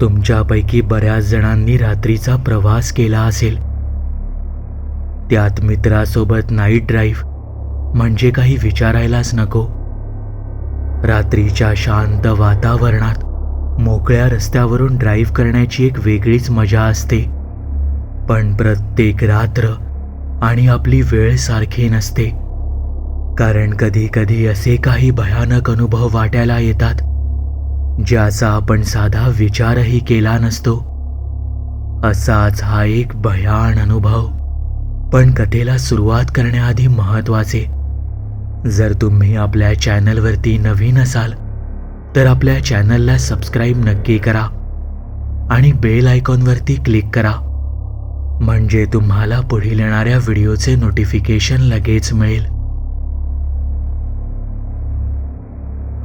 तुमच्यापैकी बऱ्याच जणांनी रात्रीचा प्रवास केला असेल. त्यात मित्रासोबत नाईट ड्राईव्ह म्हणजे काही विचारायलाच नको. रात्रीच्या शांत वातावरणात मोकळ्या रस्त्यावरून ड्राईव्ह करण्याची एक वेगळीच मजा असते. पण प्रत्येक रात्र आणि आपली वेळ सारखी नसते. कारण कधी कधी असे काही भयानक अनुभव वाटायला येतात. ज्याचा आपण साधा विचारही केला नसतो. असाच हा एक भयान अनुभव. पण कथेला सुरुवात करण्याआधी महत्त्वाचे जर तुम्ही आपल्या चॅनलवरती नवीन असाल तर आपल्या चॅनलला सबस्क्राईब नक्की करा आणि बेल आयकॉनवरती क्लिक करा. म्हणजे तुम्हाला पुढील येणाऱ्या व्हिडिओचे नोटिफिकेशन लगेच मिळेल.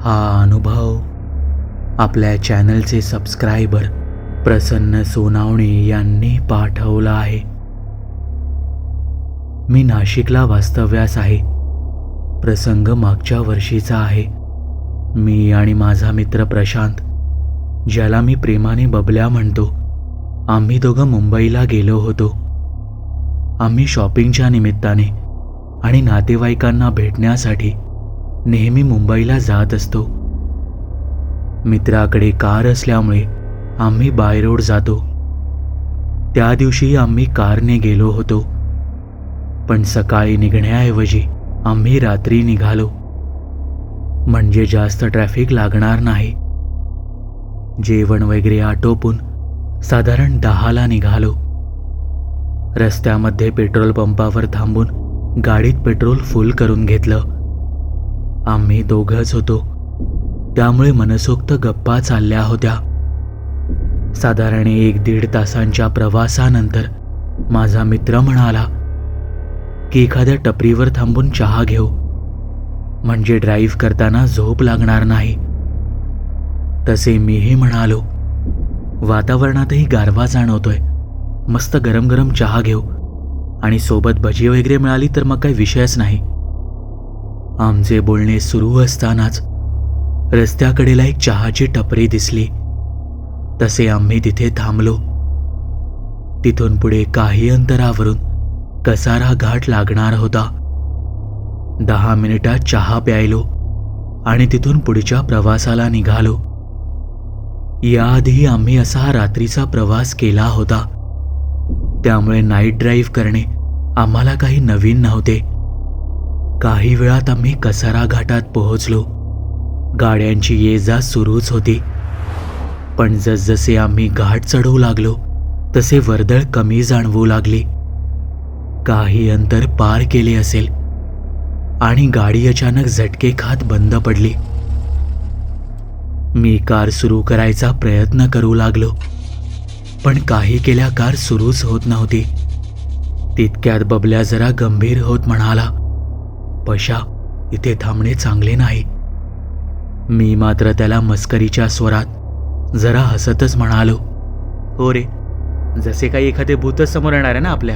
हा अनुभव आपल्या चॅनलचे सबस्क्रायबर प्रसन्न सोनावणे यांनी पाठवला आहे. मी नाशिकला वास्तव्यास आहे. प्रसंग मागच्या वर्षीचा आहे. मी आणि माझा मित्र प्रशांत ज्याला मी प्रेमाने बबल्या म्हणतो आम्ही दोघं मुंबईला गेलो होतो. आम्ही शॉपिंगच्या निमित्ताने आणि नातेवाईकांना भेटण्यासाठी नेहमी मुंबईला जात असतो. मित्राकडे कार असल्यामुळे आम्ही बाय रोड जातो. त्या दिवशी आम्ही कारने गेलो होतो. पण सकाळी निघण्याऐवजी आम्ही रात्री निघालो. म्हणजे जास्त ट्रॅफिक लागणार नाही. जेवण वगैरे आटोपून साधारण दहाला निघालो. रस्त्यामध्ये पेट्रोल पंपावर थांबून गाडीत पेट्रोल फुल करून घेतलं. आम्ही दोघंच होतो. त्यामुळे मनसोक्त गप्पा चालल्या होत्या. साधारण एक दीड तासांच्या प्रवासानंतर माझा मित्र म्हणाला की एखाद्या टपरीवर थांबून चहा घेऊ. म्हणजे ड्राईव्ह करताना झोप लागणार नाही. तसे मीही म्हणालो वातावरणातही गारवा जाणवतोय. मस्त गरम गरम चहा घेऊ. आणि सोबत भजी वगैरे मिळाली तर मग काही विषयच नाही. आमचे बोलणे सुरू असतानाच रस्त्याकडेला एक चहाची टपरी दिसली. तसे आम्ही तिथे थांबलो. तिथून पुढे काही अंतरावरून कसारा घाट लागणार होता. दहा मिनिटात चहा प्यायलो आणि तिथून पुढच्या प्रवासाला निघालो. याआधी आम्ही असा रात्रीचा प्रवास केला होता. त्यामुळे नाईट ड्राईव्ह करणे आम्हाला काही नवीन नव्हते. काही वेळात आम्ही कसारा घाटात पोहोचलो. गाड्यांची ये जा सुरूच होती. पण जसजसे आम्ही घाट चढवू लागलो तसे वर्दळ कमी जाणवू लागली. काही अंतर पार केले असेल आणि गाडी अचानक झटके खात बंद पडली. मी कार सुरू करायचा प्रयत्न करू लागलो पण काही केल्या कार सुरूच होत नव्हती. तितक्यात बबल्या जरा गंभीर होत म्हणाला पशा इथे थांबणे चांगले नाही. मी मात्र त्याला मस्करीच्या स्वरात जरा हसतच म्हणालो. हो रे जसे काही एखादे भूतच समोर येणार आहे ना आपल्या?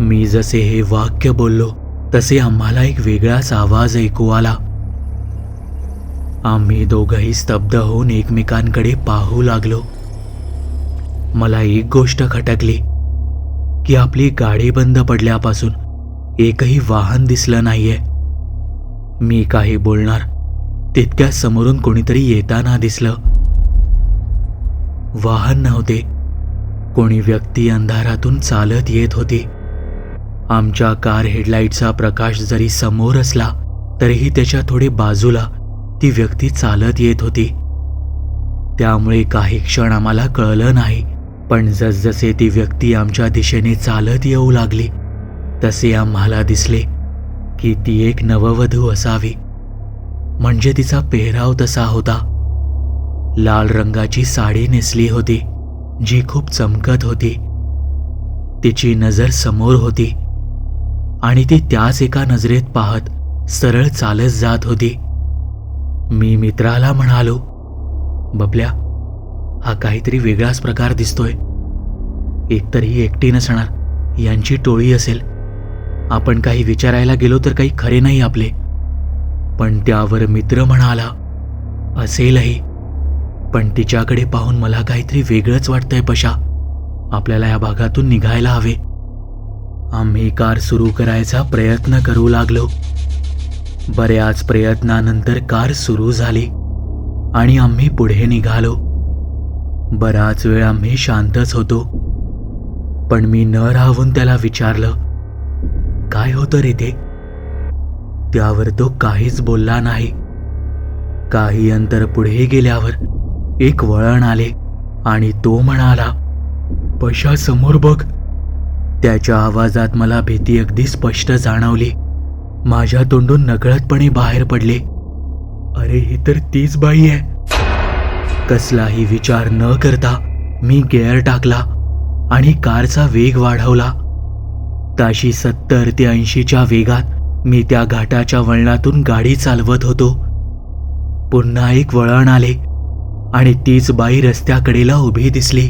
मी जसे हे वाक्य बोललो तसे आम्हाला एक वेगळाच आवाज ऐकू आला. आम्ही दोघंही स्तब्ध होऊन एकमेकांकडे पाहू लागलो. मला एक गोष्ट खटकली की आपली गाडी बंद पडल्यापासून एकही वाहन दिसलं नाहीये. मी काही बोलणार तितक्या समोरून कोणीतरी येताना दिसलं. वाहन नव्हते. कोणी व्यक्ती अंधारातून चालत येत होती. आमच्या कार हेडलाईटचा प्रकाश जरी समोर असला तरीही त्याच्या थोडे बाजूला ती व्यक्ती चालत येत होती. त्यामुळे काही क्षण आम्हाला कळलं नाही पण जसजसे ती व्यक्ती आमच्या दिशेने चालत येऊ लागली तसे आम्हाला दिसले की ती एक नववधू असावी. म्हणजे तिचा पेहराव तसा होता. लाल रंगाची साडी नेसली होती जी खूप चमकत होती. तिची नजर समोर होती आणि ती त्याच एका नजरेत पाहत सरळ चालत जात होती. मी मित्राला म्हणालो बबल्या हा काहीतरी वेगळाच प्रकार दिसतोय. एकतर ही एकटी नसणार यांची टोळी असेल. आपण काही विचारायला गेलो तर काही खरे नाही आपले. पण त्यावर मित्र म्हणाला असेलही. पण तिच्याकडे पाहून मला काहीतरी वेगळंच वाटतंय पशा. आपल्याला या भागातून निघायला हवे. आम्ही कार सुरू करायचा प्रयत्न करू लागलो. बऱ्याच प्रयत्नानंतर कार सुरू झाली आणि आम्ही पुढे निघालो. बराच वेळ आम्ही शांतच होतो. पण मी न राहून त्याला विचारलं काय होतं रे ते? त्यावर तो काहीच बोलला नाही. काही अंतर पुढे गेल्यावर एक वळण आले आणि तो म्हणाला पशा समोर बघ. त्याच्या आवाजात मला भीती अगदी स्पष्ट जाणवली. माझ्या तोंडून नकळतपणे बाहेर पडले. अरे ही तर तीच बाई आहे. कसलाही विचार न करता मी गेअर टाकला आणि कारचा वेग वाढवला. ताशी सत्तर ते ऐंशीच्या वेगात मी त्या घाटाच्या वळणातून गाडी चालवत होतो. पुन्हा एक वळण आले आणि तीच बाई रस्त्याकडेला उभी दिसली.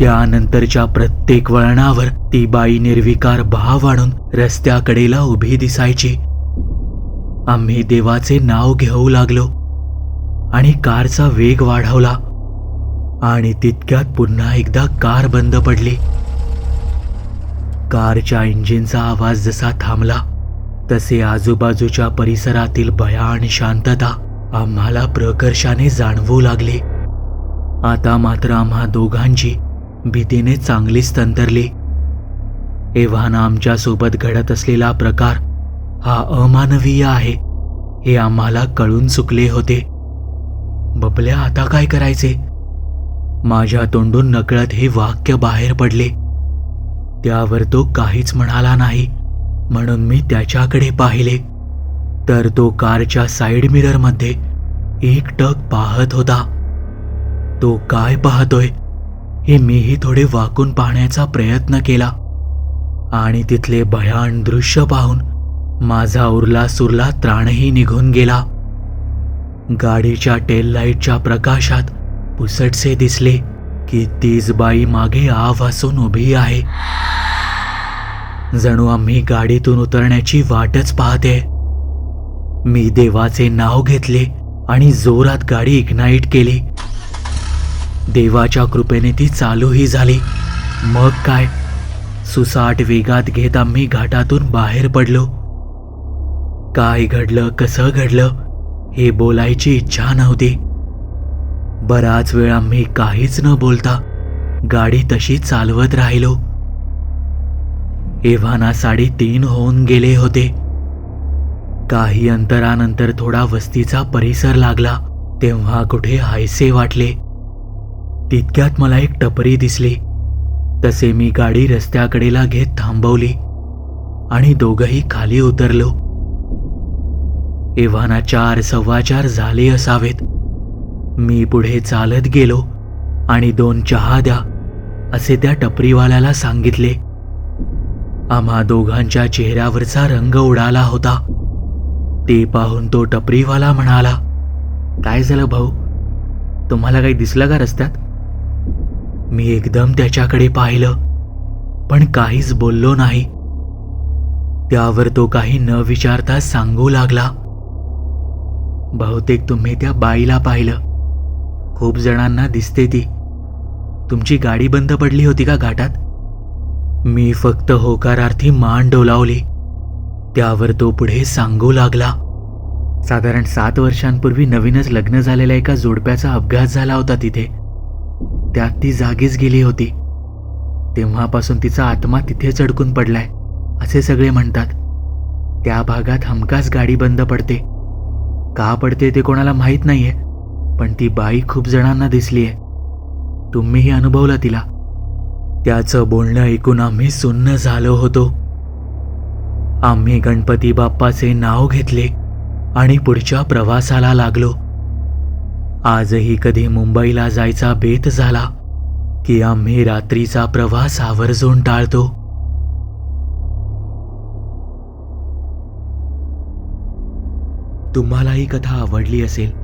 त्यानंतरच्या प्रत्येक वळणावर ती बाई निर्विकार भाव आणून रस्त्याकडेला उभी दिसायची. आम्ही देवाचे नाव घेऊ लागलो आणि कारचा वेग वाढवला आणि तितक्यात पुन्हा एकदा कार बंद पडली. कारच्या इंजिनचा आवाज जसा थांबला तसे आजूबाजूच्या परिसरातील भयान शांतता आम्हाला प्रकर्षाने जाणवू लागली. आता मात्र आम्हा दोघांची भीतीने चांगलीच तंतरली. एव्हाना आमच्यासोबत घडत असलेला प्रकार हा अमानवीय आहे हे आम्हाला कळून चुकले होते. बबल्या आता काय करायचे? माझ्या तोंडून नकळत हे वाक्य बाहेर पडले. त्यावर तो काहीच म्हणाला नाही. म्हणून मी त्याच्याकडे पाहिले. तर तो कारच्या साईड मिररमध्ये एक टक पाहत होता. तो काय पाहतोय? हे मीही थोडे वाकून पाहण्याचा प्रयत्न केला. आणि तिथले भयान दृश्य पाहून माझा उरला सुरला त्राणही निघून गेला. गाडीच्या टेल लाईटच्या प्रकाशात पुसटसे दिसले. की तीच बाई मागे आवासून उभी आहे. जणू आम्ही गाडीतून उतरण्याची वाटच पाहते. मी देवाचे नाव घेतले आणि जोरात गाडी इग्नाईट केली. देवाच्या कृपेने ती चालूही झाली. मग काय? सुसाट वेगात घेत आम्ही घाटातून बाहेर पडलो. काय घडलं कसं घडलं हे बोलायची इच्छा नव्हती. बराच वेळ आम्ही काहीच न बोलता गाडी तशी चालवत राहिलो. एव्हाना साडेतीन होऊन गेले होते. काही अंतरानंतर थोडा वस्तीचा परिसर लागला तेव्हा कुठे हायसे वाटले. तितक्यात मला एक टपरी दिसली. तसे मी गाडी रस्त्याकडेला घेत थांबवली आणि दोघही खाली उतरलो. एव्हाना चार सव्वा चार झाले असावेत. मी पुढे चालत गेलो आणि दोन चहा द्या असे त्या टपरीवाल्याला सांगितले. आम्हा दोघांच्या चेहऱ्यावरचा रंग उडाला होता. ते पाहून तो टपरीवाला म्हणाला काय झालं भाऊ? तुम्हाला काही दिसलं का रस्त्यात? मी एकदम त्याच्याकडे पाहिलं पण काहीच बोललो नाही. त्यावर तो काही न विचारता सांगू लागला. बहुतेक तुम्ही त्या बाईला पाहिलं. खूप जणांना दिसते ती. तुमची गाडी बंद पडली होती का घाटात? मी फक्त होकारार्थी मान डोलावली. त्यावर तो पुढे सांगू लागला. साधारण सात वर्षांपूर्वी नवीनच लग्न झालेल्या एका जोडप्याचा अपघात झाला होता तिथे. त्यात ती जागीच गेली होती. तेव्हापासून तिचा आत्मा तिथेच अडकून पडलाय असे सगळे म्हणतात. त्या भागात हमखास गाडी बंद पडते. का पडते ते कोणाला माहीत नाहीये. पण ती बाई खूप जणांना दिसलीये. तुम्हीही अनुभवलं तिला. त्याचं बोलणं ऐकून आम्ही सुन्न झालो होतो. आम्ही गणपती बाप्पाचे नाव घेतले आणि पुढच्या प्रवासाला लागलो. आजही कधी मुंबईला जायचा बेत झाला की आम्ही रात्रीचा प्रवास आवर्जून टाळतो. तुम्हाला ही कथा आवडली असेल